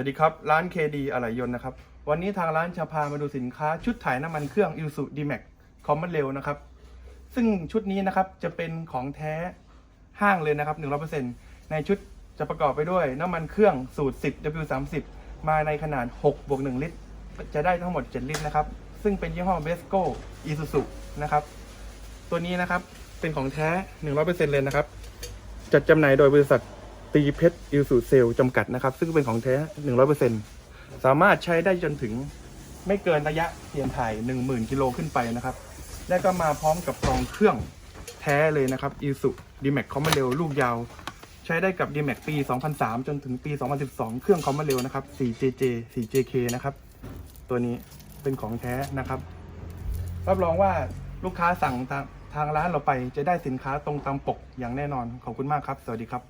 วัสดีครับ ร้านเคดีอะไหล่ยนต์นะครับ วันนี้ทางร้านจะพามาดูสินค้าชุดถ่ายน้ำมันเครื่องอิ s สุดีแม็กคอมมอนเรลนะครับ ซึ่งชุดนี้นะครับจะเป็นของแท้ห้างเลยนะครับ 100%ในชุดจะประกอบไปด้วยน้ำมันเครื่องสูตร 10 W30 มาในขนาด 6 บวก 1 ลิตร จะได้ทั้งหมด 7 ลิตรนะครับ ซึ่งเป็นยี่ห้อเบสโกอีซูซุนะครับ ตัวนี้นะครับเป็นของแท้ 100%เลยนะครับ จัดจำหน่ายโดยบริษัท ตีเพชรอิลสูเซลจำกัดนะครับ ซึ่งเป็นของแท้100%สามารถใช้ได้จนถึงไม่เกินระยะเปลี่ยนถ่าย10,000กิโลขึ้นไปนะครับ และก็มาพร้อมกับกองเครื่องแท้เลยนะครับอิลสุดีแม็กคอมมาเรลลูกยาว ใช้ได้กับ d m a x ปี 2003 จนถึงปี 2012 เครื่องคอมมาเรลนะครับ 4JJ 4JK นะครับ ตัวนี้เป็นของแท้นะครับรับรองว่าลูกค้าสั่งทางทางร้านเราไปจะได้สินค้าตรงตามปกอย่างแน่นอนขอบคุณมากครับ สวัสดีครับ